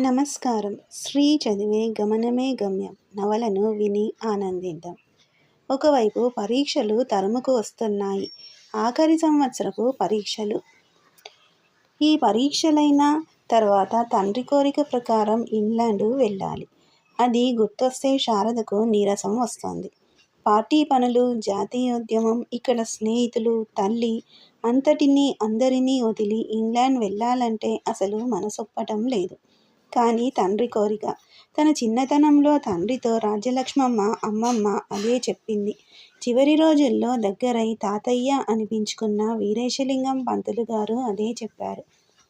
నమస్కారం. శ్రీ చదివే గమనమే గమ్యం. నవలను విని ఆనందిద్దాం. ఒకవైపు పరీక్షలు తరముకు వస్తున్నాయి. ఆఖరి సంవత్సరపు పరీక్షలు. ఈ పరీక్షలైన తర్వాత తండ్రి కోరిక ప్రకారం ఇంగ్లాండ్ వెళ్ళాలి. అది గుర్తొస్తే శారదకు నీరసం వస్తుంది. పార్టీ పనులు జాతీయోద్యమం ఇక్కడ స్నేహితులు తల్లి అంతటినీ అందరినీ వదిలి ఇంగ్లాండ్ వెళ్ళాలంటే అసలు మనసొప్పటం లేదు. కానీ తండ్రి కోరిక. తన చిన్నతనంలో తండ్రితో రాజ్యలక్ష్మమ్మ అమ్మమ్మ అదే చెప్పింది. చివరి రోజుల్లో దగ్గరై తాతయ్య అనిపించుకున్న వీరేశలింగం పంతులు గారు అదే చెప్పారు.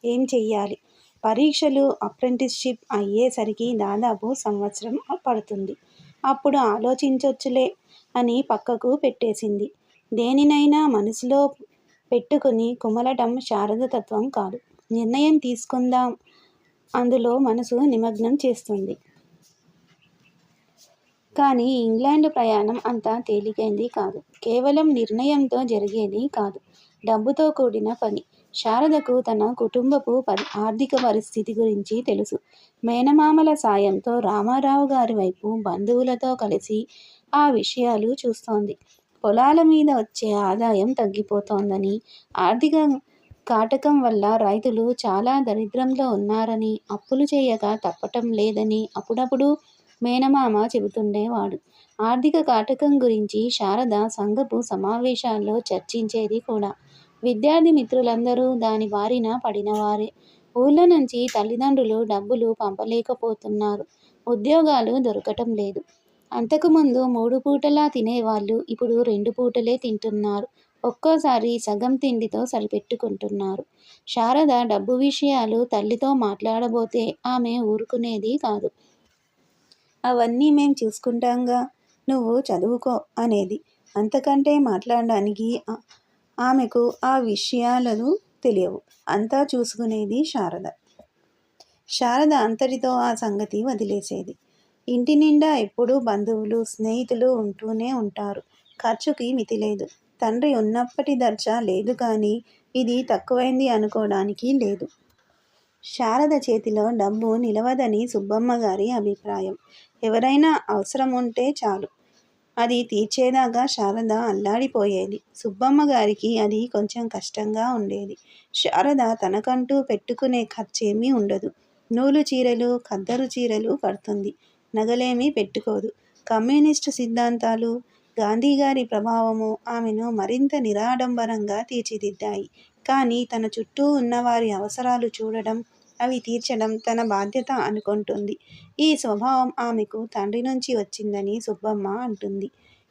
ఏం చెయ్యాలి? పరీక్షలు అప్రెంటిస్షిప్ అయ్యేసరికి దాదాపు సంవత్సరం పడుతుంది. అప్పుడు ఆలోచించొచ్చులే అని పక్కకు పెట్టేసింది. దేనినైనా మనసులో పెట్టుకుని కుమలటం శారద తత్వం కాదు. నిర్ణయం తీసుకుందాం అందులో మనసు నిమగ్నం చేస్తుంది. కానీ ఇంగ్లాండ్ ప్రయాణం అంత తేలికైంది కాదు. కేవలం నిర్ణయంతో జరిగేది కాదు. డబ్బుతో కూడిన పని. శారదకు తన కుటుంబపు ఆర్థిక పరిస్థితి గురించి తెలుసు. మేనమామల సాయంతో రామారావు గారి వైపు బంధువులతో కలిసి ఆ విషయాలు చూస్తోంది. పొలాల మీద వచ్చే ఆదాయం తగ్గిపోతోందని ఆర్థిక కాటకం వల్ల రైతులు చాలా దరిద్రంలో ఉన్నారని అప్పులు చేయక తప్పటం లేదని అప్పుడప్పుడు మేనమామ చెబుతుండేవాడు. ఆర్థిక కాటకం గురించి శారద సంఘపు సమావేశాల్లో చర్చించేది కూడా. విద్యార్థి మిత్రులందరూ దాని బారిన పడినవారే. ఊళ్ళ నుంచి తల్లిదండ్రులు డబ్బులు పంపలేకపోతున్నారు. ఉద్యోగాలు దొరకటం లేదు. అంతకుముందు మూడు పూటలా తినేవాళ్ళు ఇప్పుడు రెండు పూటలే తింటున్నారు. ఒక్కోసారి సగం తిండితో సరిపెట్టుకుంటున్నారు. శారద డబ్బు విషయాలు తల్లితో మాట్లాడబోతే ఆమె ఊరుకునేది కాదు. అవన్నీ మేం చూసుకుంటాంగా. నువ్వు చదువుకో అనేది. అంతకంటే మాట్లాడడానికి ఆమెకు ఆ విషయాలను తెలియవు. అంతా చూసుకునేది శారద. శారద అంతటితో ఆ సంగతి వదిలేసేది. ఇంటి నిండా ఎప్పుడూ బంధువులు స్నేహితులు ఉంటూనే ఉంటారు. ఖర్చుకి మితి లేదు తండ్రి ఉన్నప్పటి దర్జా లేదు కానీ ఇది తక్కువైంది అనుకోవడానికి లేదు. శారద చేతిలో డబ్బు నిలవదని సుబ్బమ్మ గారి అభిప్రాయం. ఎవరైనా అవసరం ఉంటే చాలు. అది తీర్చేదాకా శారద అల్లాడిపోయేది. సుబ్బమ్మ గారికి అది కొంచెం కష్టంగా ఉండేది. శారద తనకంటూ పెట్టుకునే ఖర్చేమీ ఉండదు. నూలు చీరలు ఖద్దరు చీరలు కడుతుంది. నగలేమీ పెట్టుకోదు. కమ్యూనిస్టు సిద్ధాంతాలు గాంధీగారి ప్రభావము ఆమెను మరింత నిరాడంబరంగా తీర్చిదిద్దాయి. కానీ తన చుట్టూ ఉన్నవారి అవసరాలు చూడడం అవి తీర్చడం తన బాధ్యత అనుకుంటుంది. ఈ స్వభావం ఆమెకు తండ్రి నుంచి వచ్చిందని సుబ్బమ్మ అంటుంది.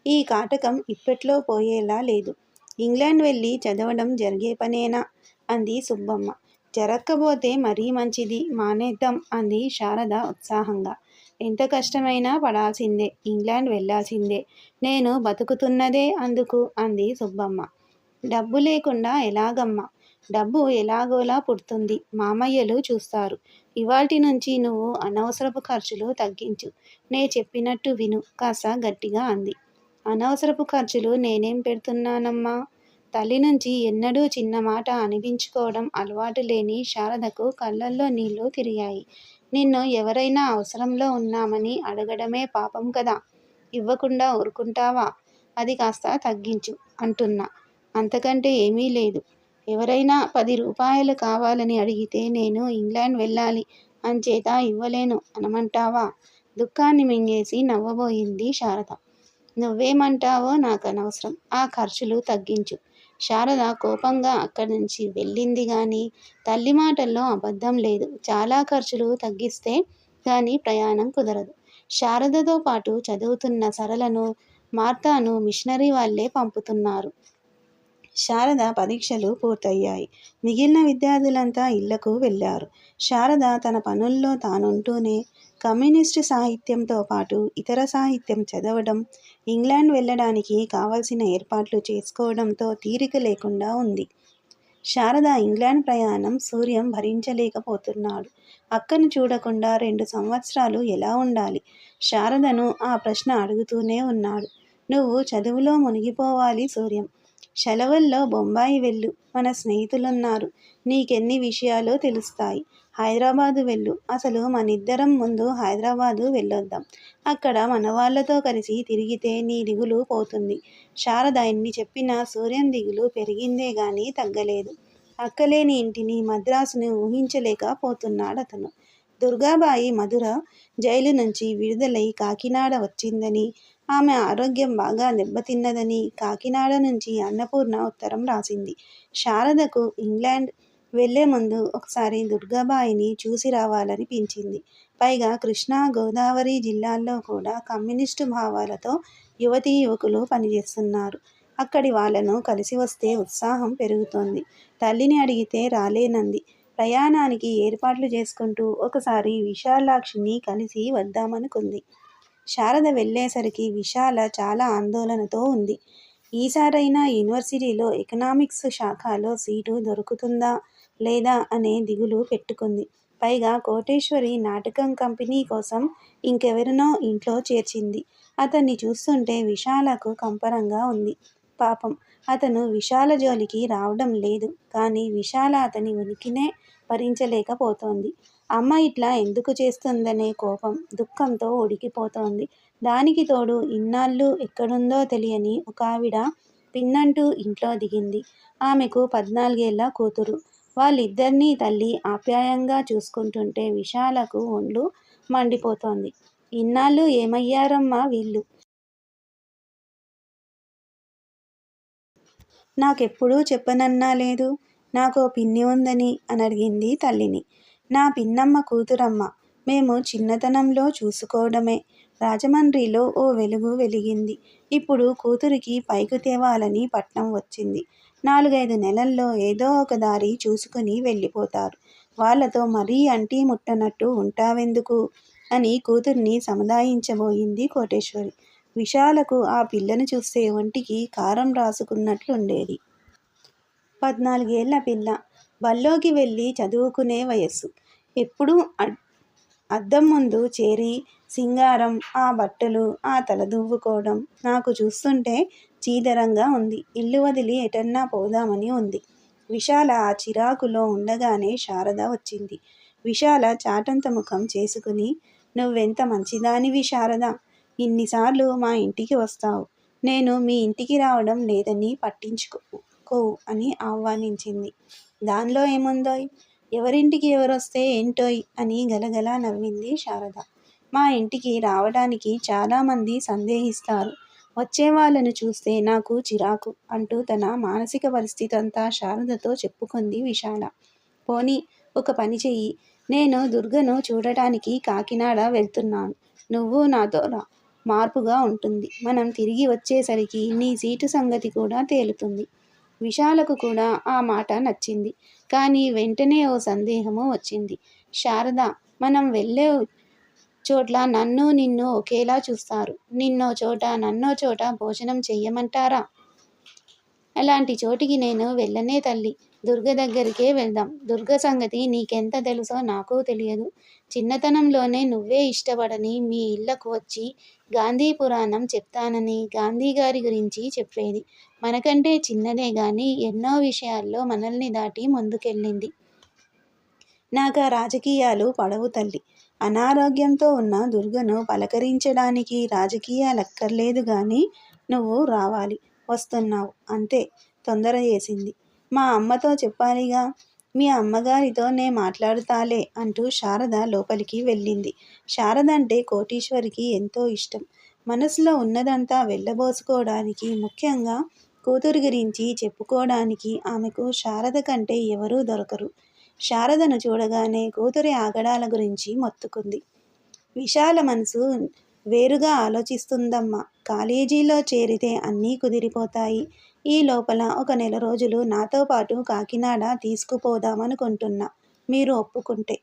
ఈ కాటకం ఇప్పట్లో పోయేలా లేదు. ఇంగ్లాండ్ వెళ్ళి చదవడం జరిగే పనేనా? అంది సుబ్బమ్మ. జరగకపోతే మరీ మంచిది మానేద్దాం అంది శారద ఉత్సాహంగా. ఎంత కష్టమైనా పడాల్సిందే ఇంగ్లాండ్ వెళ్ళాల్సిందే. నేను బతుకుతున్నదే అందుకు అంది సుబ్బమ్మ. డబ్బు లేకుండా ఎలాగమ్మా? డబ్బు ఎలాగోలా పుడుతుంది మామయ్యలు చూస్తారు. ఇవాటి నుంచి నువ్వు అనవసరపు ఖర్చులు తగ్గించు నే చెప్పినట్టు విను కాస్త గట్టిగా అంది. అనవసరపు ఖర్చులు నేనేం పెడుతున్నానమ్మా? తల్లి నుంచి ఎన్నడూ చిన్న మాట అనిపించుకోవడం అలవాటు లేని శారదకు కళ్ళల్లో నీళ్ళు తిరిగాయి. నిన్ను ఎవరైనా అవసరంలో ఉన్నామని అడగడమే పాపం కదా. ఇవ్వకుండా ఊరుకుంటావా? అది కాస్త తగ్గించు అంటున్నా. అంతకంటే ఏమీ లేదు. ఎవరైనా పది రూపాయలు కావాలని అడిగితే నేను ఇంగ్లాండ్ వెళ్ళాలి. అంచేత ఇవ్వలేను అనమంటావా? దుఃఖాన్ని మింగేసి నవ్వబోయింది శారద. నువ్వేమంటావో నాకు అనవసరం ఆ ఖర్చులు తగ్గించు. శారద కోపంగా అక్కడి నుంచి వెళ్ళింది కానీ తల్లి మాటల్లో అబద్ధం లేదు. చాలా ఖర్చులు తగ్గిస్తే కానీ ప్రయాణం కుదరదు. శారదతో పాటు చదువుతున్న సరళను మార్తాను మిషనరీ వాళ్ళే పంపుతున్నారు. శారద పరీక్షలు పూర్తయ్యాయి. మిగిలిన విద్యార్థులంతా ఇళ్ళకు వెళ్ళారు. శారద తన పనుల్లో తానుంటూనే కమ్యూనిస్టు సాహిత్యంతో పాటు ఇతర సాహిత్యం చదవడం ఇంగ్లాండ్ వెళ్ళడానికి కావలసిన ఏర్పాట్లు చేసుకోవడంతో తీరిక లేకుండా ఉంది. శారద ఇంగ్లాండ్ ప్రయాణం సూర్యం భరించలేకపోతున్నాడు. అక్కను చూడకుండా రెండు సంవత్సరాలు ఎలా ఉండాలి? శారదను ఆ ప్రశ్న అడుగుతూనే ఉన్నాడు. నువ్వు చదువులో మునిగిపోవాలి సూర్యం. సెలవుల్లో బొంబాయి వెళ్ళు మన స్నేహితులున్నారు. నీకెన్ని విషయాలు తెలుస్తాయి? హైదరాబాదు వెళ్ళు. అసలు మనిద్దరం ముందు హైదరాబాదు వెళ్ళొద్దాం. అక్కడ మనవాళ్ళతో కలిసి తిరిగితే నీ దిగులు పోతుంది. శారద ఎన్ని చెప్పినా సూర్యం దిగులు పెరిగిందే గాని తగ్గలేదు. అక్కలేని ఇంటిని మద్రాసును ఊహించలేకపోతున్నాడు అతను దుర్గాబాయి మధుర జైలు నుంచి విడుదలై కాకినాడ వచ్చిందని ఆమె ఆరోగ్యం బాగా దెబ్బతిన్నదని కాకినాడ నుంచి అన్నపూర్ణ ఉత్తరం రాసింది. శారదకు ఇంగ్లాండ్ వెళ్ళే ముందు ఒకసారి దుర్గాబాయిని చూసి రావాలనిపించింది. పైగా కృష్ణా గోదావరి జిల్లాల్లో కూడా కమ్యూనిస్టు భావాలతో యువతీ యువకులు పనిచేస్తున్నారు. అక్కడి వాళ్ళను కలిసి వస్తే ఉత్సాహం పెరుగుతోంది. తల్లిని అడిగితే రాలేనంది. ప్రయాణానికి ఏర్పాట్లు చేసుకుంటూ ఒకసారి విశాలాక్షిని కలిసి వద్దామనుకుంది. శారద వెళ్ళేసరికి విశాల చాలా ఆందోళనతో ఉంది. ఈసారైనా యూనివర్సిటీలో ఎకనామిక్స్ శాఖలో సీటు దొరుకుతుందా లేదా అనే దిగులు పెట్టుకుంది. పైగా కోటేశ్వరి నాటకం కంపెనీ కోసం ఇంకెవరినో ఇంట్లో చేర్చింది. అతన్ని చూస్తుంటే విశాలకు కంపరంగా ఉంది. పాపం అతను విశాల జోలికి రావడం లేదు. కానీ విశాల అతని ఉనికినే భరించలేకపోతోంది. అమ్మ ఇట్లా ఎందుకు చేస్తుందనే కోపం దుఃఖంతో ఉడికిపోతోంది. దానికి తోడు ఇన్నాళ్ళు ఎక్కడుందో తెలియని ఒక ఆవిడ పిన్నంటూ ఇంట్లో దిగింది. ఆమెకు పద్నాలుగేళ్ళ కూతురు. వాళ్ళిద్దరినీ తల్లి ఆప్యాయంగా చూసుకుంటుంటే విశాలకు ఒండ్లు మండిపోతోంది. ఇన్నాళ్ళు ఏమయ్యారమ్మా వీళ్ళు? నాకెప్పుడూ చెప్పనన్నా లేదు నాకు పిన్ని ఉందని అని అడిగింది తల్లిని. నా పిన్నమ్మ కూతురమ్మ. మేము చిన్నతనంలో చూసుకోవడమే. రాజమండ్రిలో ఓ వెలుగు వెలిగింది. ఇప్పుడు కూతురికి పైకి తేవాలని పట్నం వచ్చింది. నాలుగైదు నెలల్లో ఏదో ఒక దారి చూసుకుని వెళ్ళిపోతారు. వాళ్ళతో మరీ అంటీ ముట్టనట్టు ఉంటావెందుకు? అని కూతుర్ని సముదాయించబోయింది కోటేశ్వరి. విశాలకు ఆ పిల్లను చూస్తే ఒంటికి కారం రాసుకున్నట్లుండేది. పద్నాలుగేళ్ళ పిల్ల. బల్లోకి వెళ్ళి చదువుకునే వయస్సు. ఎప్పుడూ అద్దం ముందు చేరి సింగారం ఆ బట్టలు ఆ తల దువ్వుకోవడం నాకు చూస్తుంటే చీదరంగా ఉంది. ఇల్లు వదిలి ఎటన్నా పోదామని ఉంది. విశాల ఆ చిరాకులో ఉండగానే శారద వచ్చింది. విశాల చాటంత ముఖం చేసుకుని నువ్వెంత మంచిదానివి శారద? ఇన్నిసార్లు మా ఇంటికి వస్తావు. నేను మీ ఇంటికి రావడం లేదని పట్టించుకో అని ఆహ్వానించింది. దానిలో ఏముందోయ్? ఎవరింటికి ఎవరొస్తే ఏంటోయ్? అని గలగలా నవ్వింది శారద. మా ఇంటికి రావడానికి చాలామంది సందేహిస్తారు. వచ్చే వాళ్ళను చూస్తే నాకు చిరాకు అంటూ తన మానసిక పరిస్థితి అంతా శారదతో చెప్పుకుంది విశాల. పోనీ ఒక పని చెయ్యి. నేను దుర్గను చూడటానికి కాకినాడ వెళ్తున్నాను. నువ్వు నాతో రా. మార్పుగా ఉంటుంది. మనం తిరిగి వచ్చేసరికి నీ సీటు సంగతి కూడా తేలుతుంది. విశాలకు కూడా ఆ మాట నచ్చింది. కానీ వెంటనే ఓ సందేహము వచ్చింది. శారద మనం వెళ్ళే చోట్ల నన్ను నిన్ను ఒకేలా చూస్తారు. నిన్నో చోట నన్నో చోట భోజనం చెయ్యమంటారా? అలాంటి చోటికి నేను వెళ్ళనే తల్లి. దుర్గ దగ్గరికే వెళ్దాం. దుర్గ సంగతి నీకెంత తెలుసో నాకు తెలియదు. చిన్నతనంలోనే నువ్వే ఇష్టపడని మీ ఇళ్ళకు వచ్చి గాంధీ పురాణం చెప్తానని గాంధీ గారి గురించి చెప్పేది. మనకంటే చిన్నదే గాని ఎన్నో విషయాల్లో మనల్ని దాటి ముందుకెళ్ళింది. నాకు ఆ రాజకీయాలు పడవు తల్లి. అనారోగ్యంతో ఉన్న దుర్గను పలకరించడానికి రాజకీయాలక్కర్లేదు కానీ నువ్వు రావాలి. వస్తున్నావు. అంతే. తొందర చేసింది మా అమ్మతో చెప్పాలిగా. మీ అమ్మగారితో నే మాట్లాడుతాలే అంటూ శారద లోపలికి వెళ్ళింది. శారద అంటే కోటీశ్వరికి ఎంతో ఇష్టం. మనసులో ఉన్నదంతా వెళ్ళబోసుకోవడానికి ముఖ్యంగా కూతురు గురించి చెప్పుకోవడానికి ఆమెకు శారద కంటే ఎవరూ దొరకరు. శారదను చూడగానే కూతురి ఆగడాల గురించి మొత్తుకుంది. విశాల మనసు వేరుగా ఆలోచిస్తుందమ్మా. కాలేజీలో చేరితే అన్నీ కుదిరిపోతాయి. ఈ లోపల ఒక నెల రోజులు నాతో పాటు కాకినాడ తీసుకుపోదామనుకుంటున్నా. మీరు ఒప్పుకుంటే.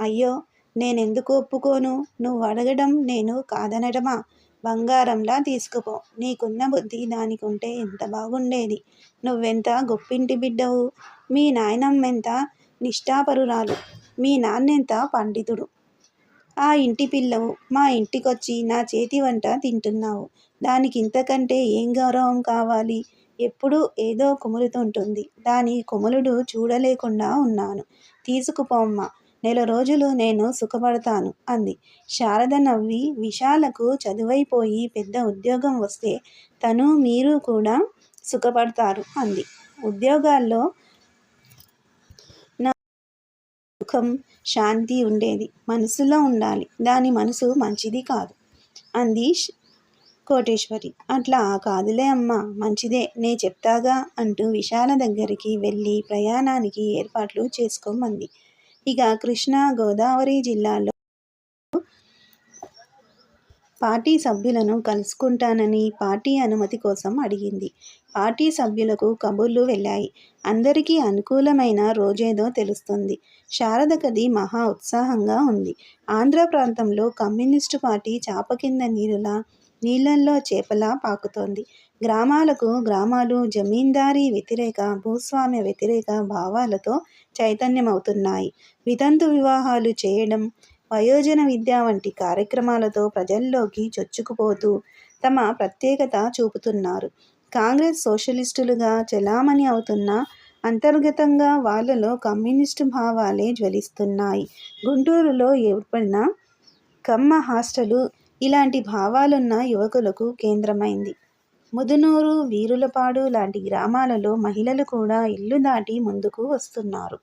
అయ్యో నేనెందుకు ఒప్పుకోను? నువ్వు అడగడం నేను కాదనడమా బంగారంలా తీసుకుపో. నీకున్న బుద్ధి దానికి ఉంటే ఎంత బాగుండేది. నువ్వెంత గొప్పింటి బిడ్డవు? మీ నాయనమ్మెంత నిష్ఠాపరురాలు? మీ నాన్నెంత పండితుడు? ఆ ఇంటి పిల్లవు మా ఇంటికొచ్చి నా చేతి వంట తింటున్నావు. దానికి ఇంతకంటే ఏం గౌరవం కావాలి? ఎప్పుడూ ఏదో కుములుతుంటుంది దాని కుములుడు చూడలేకుండా ఉన్నాను తీసుకుపోమ్మా నెల రోజులు నేను సుఖపడతాను అంది. శారద నవ్వి విశాలకు చదువైపోయి పెద్ద ఉద్యోగం వస్తే తను మీరు కూడా సుఖపడతారు అంది. ఉద్యోగాల్లో నా సుఖం, శాంతి ఉండేది. మనసులో ఉండాలి. దాని మనసు మంచిది కాదు అంది కోటేశ్వరి. అట్లా కాదులే అమ్మ మంచిదే నే చెప్తాగా అంటూ విశాల దగ్గరికి వెళ్ళి ప్రయాణానికి ఏర్పాట్లు చేసుకోమంది. ఇక కృష్ణా గోదావరి జిల్లాలో పార్టీ సభ్యులను కలుసుకుంటానని పార్టీ అనుమతి కోసం అడిగింది. పార్టీ సభ్యులకు కబుర్లు వెళ్ళాయి. అందరికీ అనుకూలమైన రోజేదో తెలుస్తుంది. శారదకది మహా ఉత్సాహంగా ఉంది. ఆంధ్ర ప్రాంతంలో కమ్యూనిస్టు పార్టీ చాప కింద నీరులా, నీళ్ళల్లో చేపలా పాకుతోంది. గ్రామాలకు గ్రామాలు జమీందారీ వ్యతిరేక, భూస్వామ్య వ్యతిరేక భావాలతో చైతన్యమవుతున్నాయి. వితంతు వివాహాలు చేయడం, వయోజన విద్య వంటి కార్యక్రమాలతో ప్రజల్లోకి చొచ్చుకుపోతూ తమ ప్రత్యేకత చూపుతున్నారు. కాంగ్రెస్ సోషలిస్టులుగా చెలామణి అవుతున్న అంతర్గతంగా వాళ్ళలో కమ్యూనిస్టు భావాలే జ్వలిస్తున్నాయి. గుంటూరులో ఏర్పడిన కమ్మ హాస్టలు ఇలాంటి భావాలున్న యువకులకు కేంద్రమైంది. ముదునూరు, వీరులపాడు లాంటి గ్రామాలలో మహిళలు కూడా ఇల్లు దాటి ముందుకు వస్తున్నారు.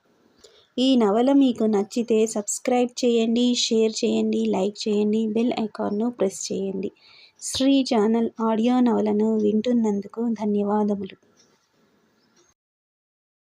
ఈ నవల మీకు నచ్చితే సబ్స్క్రైబ్ చేయండి, షేర్ చేయండి, లైక్ చేయండి, బెల్ ఐకాన్ను ప్రెస్ చేయండి. శ్రీ ఛానల్ ఆడియో నవలను వింటున్నందుకు ధన్యవాదములు.